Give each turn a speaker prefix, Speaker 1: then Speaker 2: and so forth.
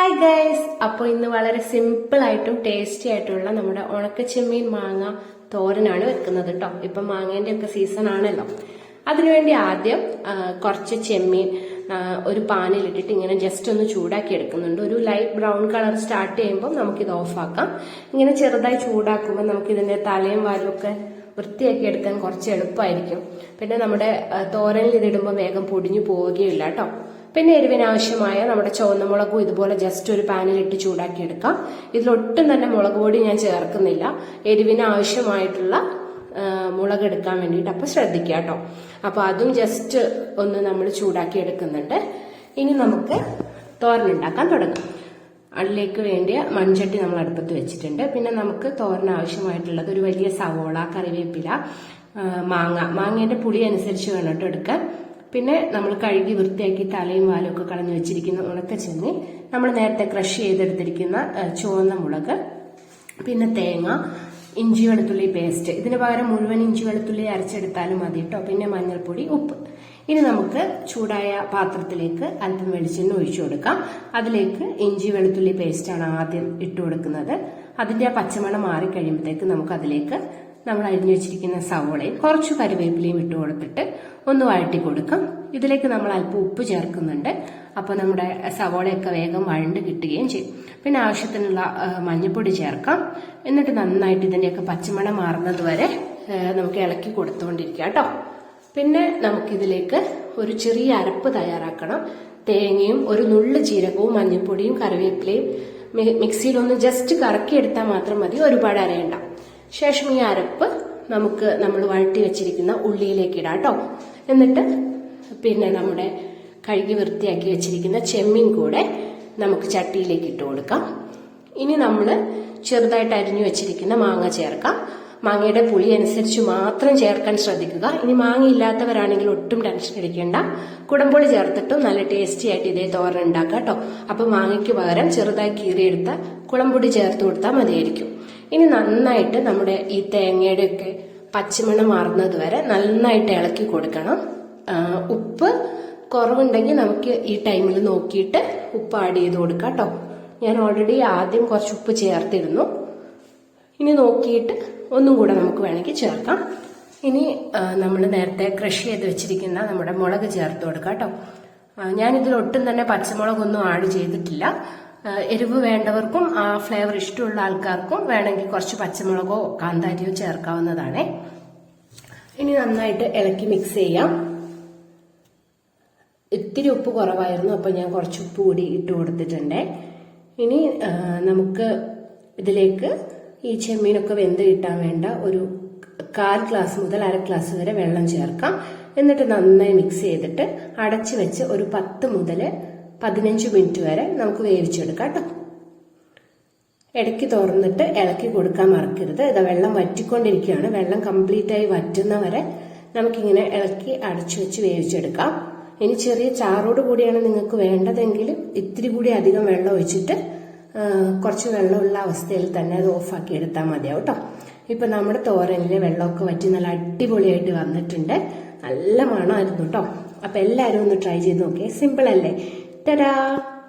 Speaker 1: Hi guys അപ്പോൾ ഇന്ന് വളരെ സിമ്പിൾ ആയിട്ടും ടേസ്റ്റി ആയിട്ടുള്ള നമ്മുടെ ഉണക്കച്ചെമ്മീൻ മാങ്ങ തോരനാണ് വെക്കുന്നത് കേട്ടോ ഇപ്പം മാങ്ങേന്റെ ഒക്കെ സീസൺ ആണല്ലോ. അതിനുവേണ്ടി ആദ്യം കുറച്ച് ചെമ്മീൻ ഒരു പാനിലിട്ടിട്ട് ഇങ്ങനെ ജസ്റ്റ് ഒന്ന് ചൂടാക്കി എടുക്കുന്നുണ്ട്. ഒരു ലൈറ്റ് ബ്രൗൺ കളർ സ്റ്റാർട്ട് ചെയ്യുമ്പോൾ നമുക്കിത് ഓഫാക്കാം ഇങ്ങനെ ചെറുതായി ചൂടാക്കുമ്പോൾ നമുക്ക് ഇതിന്റെ തലയും വാലും ഒക്കെ വൃത്തിയാക്കി എടുക്കാൻ കുറച്ച് എളുപ്പമായിരിക്കും. പിന്നെ നമ്മുടെ തോരനിൽ ഇതിടുമ്പോൾ വേഗം പൊടിഞ്ഞു പോവുകയില്ല കേട്ടോ പിന്നെ എരിവിനാവശ്യമായ നമ്മുടെ ചുവന്ന മുളകും ഇതുപോലെ ജസ്റ്റ് ഒരു പാനിലിട്ട് ചൂടാക്കി എടുക്കാം ഇതിലൊട്ടും തന്നെ മുളക് പൊടി ഞാൻ ചേർക്കുന്നില്ല. എരിവിനാവശ്യമായിട്ടുള്ള മുളക് എടുക്കാൻ വേണ്ടിയിട്ട് അപ്പൊ ശ്രദ്ധിക്കുക കേട്ടോ. അപ്പൊ അതും ജസ്റ്റ് ഒന്ന് നമ്മൾ ചൂടാക്കി എടുക്കുന്നുണ്ട് ഇനി നമുക്ക് തോരനുണ്ടാക്കാൻ തുടങ്ങാം. അതിലേക്ക് വേണ്ടിയ മൺചട്ടി നമ്മൾ അടുപ്പത്ത് വെച്ചിട്ടുണ്ട്. പിന്നെ നമുക്ക് തോരൻ ആവശ്യമായിട്ടുള്ളത് ഒരു വലിയ സവോള കറിവേപ്പില മാങ്ങ. മാങ്ങേന്റെ പുളി അനുസരിച്ച് വേണം കേട്ടോ എടുക്കാൻ. പിന്നെ നമ്മൾ കഴുകി വൃത്തിയാക്കി തലയും വാലും ഒക്കെ കളഞ്ഞു വെച്ചിരിക്കുന്ന ഉണക്ക ചെന്നി നമ്മൾ നേരത്തെ ക്രഷ് ചെയ്തെടുത്തിരിക്കുന്ന ചുവന്ന മുളക് പിന്നെ തേങ്ങ ഇഞ്ചി വെളുത്തുള്ളി പേസ്റ്റ് ഇതിന് പകരം മുഴുവൻ ഇഞ്ചി വെളുത്തുള്ളി അരച്ചെടുത്താലും മതി കേട്ടോ പിന്നെ മഞ്ഞൾപ്പൊടി ഉപ്പ്. ഇനി നമുക്ക് ചൂടായ പാത്രത്തിലേക്ക് അല്പം വെളിച്ചെണ്ണ ഒഴിച്ചു കൊടുക്കാം. അതിലേക്ക് ഇഞ്ചി വെളുത്തുള്ളി പേസ്റ്റാണ് ആദ്യം ഇട്ട് കൊടുക്കുന്നത്. അതിന്റെ ആ പച്ചമണം മാറിക്കഴിയുമ്പോഴത്തേക്ക് നമുക്ക് അതിലേക്ക് നമ്മൾ അരിഞ്ഞു വെച്ചിരിക്കുന്ന സവോളയും കുറച്ച് കറിവേപ്പിലയും ഇട്ട് കൊടുത്തിട്ട് ഒന്ന് വഴട്ടി കൊടുക്കും. ഇതിലേക്ക് നമ്മൾ അല്പം ഉപ്പ് ചേർക്കുന്നുണ്ട്. അപ്പോൾ നമ്മുടെ സവോളയൊക്കെ വേഗം വഴണ്ട് കിട്ടുകയും ചെയ്യും. പിന്നെ ആവശ്യത്തിനുള്ള മഞ്ഞൾപ്പൊടി ചേർക്കാം. എന്നിട്ട് നന്നായിട്ട് ഇതിന്റെയൊക്കെ പച്ചമണം മാറുന്നത് വരെ നമുക്ക് ഇളക്കി കൊടുത്തുകൊണ്ടിരിക്കുക കേട്ടോ. പിന്നെ നമുക്കിതിലേക്ക് ഒരു ചെറിയ അരപ്പ് തയ്യാറാക്കണം. തേങ്ങയും ഒരു നുള്ള് ജീരകവും മഞ്ഞൾപ്പൊടിയും കറിവേപ്പിലയും മിക്സിയിൽ മിക്സിയിലൊന്ന് ജസ്റ്റ് കറക്കിയെടുത്താൽ മാത്രം മതി. ഒരുപാട് അരയണ്ട. ശേഷം ഈ അരപ്പ് നമുക്ക് നമ്മൾ വഴട്ടി വെച്ചിരിക്കുന്ന ഉള്ളിയിലേക്ക് ഇടാം കേട്ടോ എന്നിട്ട് പിന്നെ നമ്മുടെ കഴുകി വൃത്തിയാക്കി വെച്ചിരിക്കുന്ന ചെമ്മീൻ കൂടെ നമുക്ക് ചട്ടിയിലേക്ക് ഇട്ട് കൊടുക്കാം. ഇനി നമ്മൾ ചെറുതായിട്ട് അരിഞ്ഞു വെച്ചിരിക്കുന്ന മാങ്ങ ചേർക്കാം. മാങ്ങയുടെ പുളി അനുസരിച്ച് മാത്രം ചേർക്കാൻ ശ്രദ്ധിക്കുക. ഇനി മാങ്ങ ഇല്ലാത്തവരാണെങ്കിൽ ഒട്ടും ടെൻഷൻ അടിക്കേണ്ട. കുടംപുളി ചേർത്തിട്ടും നല്ല ടേസ്റ്റി ആയിട്ട് ഇതേ തോരൻ ഉണ്ടാക്കാം കേട്ടോ അപ്പൊ മാങ്ങയ്ക്ക് പകരം ചെറുതായി കീറിയെടുത്ത കുളംപൊടി ചേർത്ത് കൊടുത്താൽ മതിയായിരിക്കും. ഇനി നന്നായിട്ട് നമ്മുടെ ഈ തേങ്ങയുടെ ഒക്കെ പച്ചമണം മാറുന്നത് വരെ നന്നായിട്ട് ഇളക്കി കൊടുക്കണം. ഉപ്പ് കുറവുണ്ടെങ്കിൽ നമുക്ക് ഈ ടൈമിൽ നോക്കിയിട്ട് ഉപ്പ് ആഡ് ചെയ്ത് കൊടുക്കാം കേട്ടോ. ഞാൻ ഓൾറെഡി ആദ്യം കുറച്ച് ഉപ്പ് ചേർത്തിരുന്നു. ഇനി നോക്കിയിട്ട് ഒന്നും കൂടെ നമുക്ക് വേണമെങ്കിൽ ചേർക്കാം. ഇനി നമ്മൾ നേരത്തെ ക്രഷ് ചെയ്ത് വെച്ചിരിക്കുന്ന നമ്മുടെ മുളക് ചേർത്ത് കൊടുക്കാം കേട്ടോ. ഞാനിതിൽ ഒട്ടും തന്നെ പച്ചമുളകൊന്നും ആഡ് ചെയ്തിട്ടില്ല. എരിവ് വേണ്ടവർക്കും ആ ഫ്ലേവർ ഇഷ്ടമുള്ള ആൾക്കാർക്കും വേണമെങ്കിൽ കുറച്ച് പച്ചമുളകോ കാന്താരിയോ ചേർക്കാവുന്നതാണ്. ഇനി നന്നായിട്ട് ഇളക്കി മിക്സ് ചെയ്യാം. ഇത്തിരി ഉപ്പ് കുറവായിരുന്നു അപ്പോൾ ഞാൻ കുറച്ച് ഉപ്പ് കൂടി ഇട്ട് കൊടുത്തിട്ടുണ്ട്. ഇനി നമുക്ക് ഇതിലേക്ക് ഈ ചെമ്മീനൊക്കെ വെന്ത് കിട്ടാൻ വേണ്ട ഒരു കാൽ ഗ്ലാസ് മുതൽ അര ഗ്ലാസ് വരെ വെള്ളം ചേർക്കാം. എന്നിട്ട് നന്നായി മിക്സ് ചെയ്തിട്ട് അടച്ചു വെച്ച് ഒരു പത്ത് മുതൽ പതിനഞ്ച് മിനിറ്റ് വരെ നമുക്ക് വേവിച്ചെടുക്കാം കേട്ടോ. ഇടയ്ക്ക് തുറന്നിട്ട് ഇളക്കി കൊടുക്കാൻ മറക്കരുത്. ഇതാ വെള്ളം വറ്റിക്കൊണ്ടിരിക്കുകയാണ്. വെള്ളം കംപ്ലീറ്റ് ആയി വറ്റുന്ന വരെ നമുക്കിങ്ങനെ ഇളക്കി അടച്ചു വെച്ച് വേവിച്ചെടുക്കാം. ഇനി ചെറിയ ചാറോട് കൂടിയാണ് നിങ്ങൾക്ക് വേണ്ടതെങ്കിൽ ഇത്തിരി കൂടി അധികം വെള്ളം ഒഴിച്ചിട്ട് കുറച്ച് വെള്ളമുള്ള അവസ്ഥയിൽ തന്നെ അത് ഓഫാക്കി എടുത്താൽ മതിയാവും കേട്ടോ. ഇപ്പൊ നമ്മുടെ തോരനിലെ വെള്ളമൊക്കെ വറ്റി നല്ല അടിപൊളിയായിട്ട് വന്നിട്ടുണ്ട്. നല്ല മണമായിരുന്നു കേട്ടോ. അപ്പൊ എല്ലാവരും ഒന്ന് ട്രൈ ചെയ്ത് നോക്കിയേ. സിമ്പിൾ അല്ലേ? Ta-da!